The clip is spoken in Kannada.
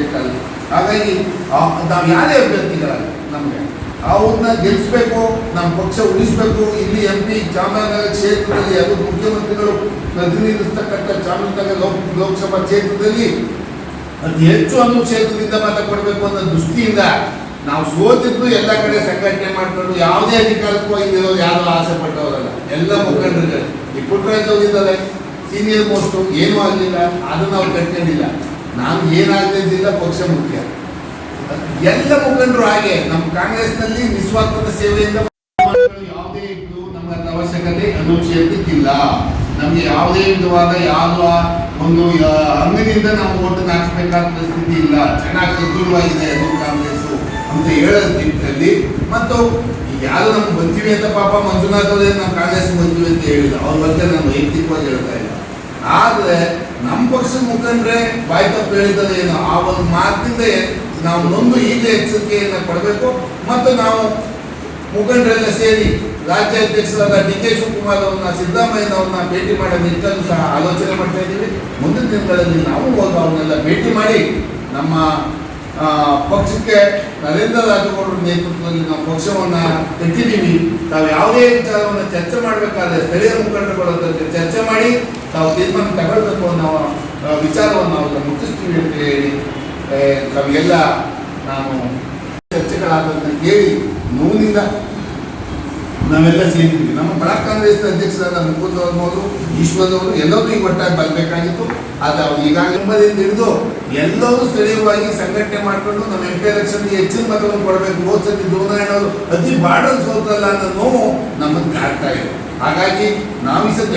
ಬೇಕಾದ್ರೆ ಹಾಗಾಗಿ ನಾವು ಯಾರೇ ಅಭ್ಯರ್ಥಿಗಳಾಗಿ ನಮಗೆ ಅವ್ರನ್ನ ಗೆಲ್ಲಿಸ್ಬೇಕು ನಮ್ಮ ಪಕ್ಷ ಉಳಿಸ್ಬೇಕು. ಇಲ್ಲಿ ಎಂ ಪಿ ಚಾಮರಾಜನಗರ ಕ್ಷೇತ್ರದಲ್ಲಿ ಅದು ಮುಖ್ಯಮಂತ್ರಿಗಳು ಪ್ರತಿನಿಧಿಸ್ತಕ್ಕಂಥ ಚಾಮರಾಜನಗರ ಲೋಕ, ಲೋಕಸಭಾ ಕ್ಷೇತ್ರದಲ್ಲಿ ಅತಿ ಹೆಚ್ಚು ಒಂದು ಕ್ಷೇತ್ರದಿಂದ ಮತ ಅನ್ನೋ ದೃಷ್ಟಿಯಿಂದ ನಾವು ಸೋತಿದ್ದು ಎಲ್ಲ ಕಡೆ ಸಂಘಟನೆ ಮಾಡ್ಕೊಂಡು ಯಾವುದೇ ಅಧಿಕಾರಕ್ಕೂ ಯಾರು ಆಸೆ ಪಟ್ಟವರಲ್ಲ. ಎಲ್ಲ ಮುಖಂಡರುಗಳು. ಈ ಪುಟ್ಟರಾಜ್ ಹೋಗಿದ್ದಾರೆ ಸೀನಿಯರ್ ಮೋಸ್ಟು ಏನೂ ಆಗಲಿಲ್ಲ. ಅದನ್ನು ಅವ್ರು ಕಟ್ಕೊಂಡಿಲ್ಲ. ನಾನು ಏನಾಗ್ತಿದ್ದಿಲ್ಲ ಪಕ್ಷ ಮುಖ್ಯ. ಎಲ್ಲ ಮುಖಂಡರು ಹಾಗೆ, ನಮ್ಮ ಕಾಂಗ್ರೆಸ್ನಲ್ಲಿ ನಿಸ್ವಾರ್ಥದ ಸೇವೆಯಿಂದ ಯಾವುದೇ ಇದ್ದು ನಮಗೆ ಅವಶ್ಯಕತೆ ಅನುಚ್ಛೇದಕ್ಕಿಲ್ಲ ನಮಗೆ ಯಾವುದೇ ವಿಧವಾದ ಯಾವ ಒಂದು ಅಂಗನಿಂದ ನಾವು ಓಟ್ ಹಾಕ್ಸ್ಬೇಕಾದ ಸ್ಥಿತಿ ಇಲ್ಲ. ಚೆನ್ನಾಗಿ ಸದೃಢವಾಗಿದೆ ಅದು ಕಾಂಗ್ರೆಸ್ ಅಂತ ಹೇಳೋದ್ ಮತ್ತು ಯಾರು ನಮ್ಗೆ ಬಂತೀವಿ ಅಂತ ಪಾಪ ಮಂಜುನಾಥ್ ಅವರೇ, ನಾವು ಕಾಂಗ್ರೆಸ್ ಬಂತೀವಿ ಅಂತ ಹೇಳಿಲ್ಲ ಅವ್ರ ಬಗ್ಗೆ ನಾನು ವೈಯಕ್ತಿಕವಾಗಿ ಹೇಳ್ತಾ ಇಲ್ಲ. ಆದ್ರೆ ನಮ್ಮ ಪಕ್ಷದ ಮುಖಂಡ್ರೆ ಬಾಯಿ ತಪ್ಪು ಹೇಳಿದರೆ ಏನು? ಆ ಒಂದು ಮಾತಿಂದ ನಾವು ನೊಂದು ಈಗ ಎಚ್ಚರಿಕೆಯನ್ನು ಕೊಡಬೇಕು ಮತ್ತು ನಾವು ಮುಖಂಡರೆಲ್ಲ ಸೇರಿ ರಾಜ್ಯಾಧ್ಯಕ್ಷರಾದ ಡಿ ಕೆ ಶಿವಕುಮಾರ್ ಅವ್ರನ್ನ ಸಿದ್ದರಾಮಯ್ಯನವ್ರನ್ನ ಭೇಟಿ ಮಾಡೋ ನಿಟ್ಟನ್ನು ಸಹ ಆಲೋಚನೆ ಮಾಡ್ತಾ ಇದ್ದೀವಿ. ಮುಂದಿನ ದಿನಗಳಲ್ಲಿ ನಾವು ಹೋಗಿ ಅವ್ರನ್ನೆಲ್ಲ ಭೇಟಿ ಮಾಡಿ ನಮ್ಮ ಪಕ್ಷಕ್ಕೆ ನರೇಂದ್ರ ರಾಜಗೌಡರ ನೇತೃತ್ವದಲ್ಲಿ ನಾವು ಪಕ್ಷವನ್ನು ಕಟ್ಟಿದ್ದೀವಿ ತಾವು ಯಾವುದೇ ವಿಚಾರವನ್ನು ಚರ್ಚೆ ಮಾಡಬೇಕಾದ್ರೆ ಸ್ಥಳೀಯ ಮುಖಂಡರುಗಳ ಜೊತೆ ಚರ್ಚೆ ಮಾಡಿ ತಾವು ತೀರ್ಮಾನ ತಗೊಳ್ಬೇಕು ಅನ್ನೋ ವಿಚಾರವನ್ನು ನಾವು ಮುಟ್ಟಿಸ್ತೀವಿ ಅಂತ ಹೇಳಿ. ತಮಗೆಲ್ಲ ನಾನು ಚರ್ಚೆಗಳಾದಂತ ಕೇಳಿ ನೋವಿನಿಂದ ನಾವೆಲ್ಲ ಸೇರಿದ್ವಿ. ನಮ್ಮ ಬ್ಲಾಕ್ ಕಾಂಗ್ರೆಸ್ ಅಧ್ಯಕ್ಷರಾದ ಮುಕುಂದ್ ಅವರು, ಈಶ್ವರ್ ಅವರು ಎಲ್ಲರೂ ಈಗ ಒಟ್ಟಾಗಿ ಬರಬೇಕಾಗಿತ್ತು. ಆದರೆ ಅವ್ರು ಈಗಾಗಲೇ ಹಿಡಿದು ಎಲ್ಲರೂ ಸ್ಥಳೀಯವಾಗಿ ಸಂಘಟನೆ ಮಾಡಿಕೊಂಡು ನಮ್ಮ ಎಂ ಪಿ ಎಲೆಕ್ಷನ್ಗೆ ಹೆಚ್ಚಿನ ಮತವನ್ನು ಕೊಡಬೇಕು. ಹೋದ ಸತಿ ಧೋನಾಯಣ್ಣವರು ಅತಿ ಬಾಡಲ್ ಸೋತಲ್ಲ ಅನ್ನೋ ನೋವು ನಮ್ಮನ್ನು ಕಾಡ್ತಾ ಇದೆ. ಹಾಗಾಗಿ ನಾವು ಈ ಸತಿ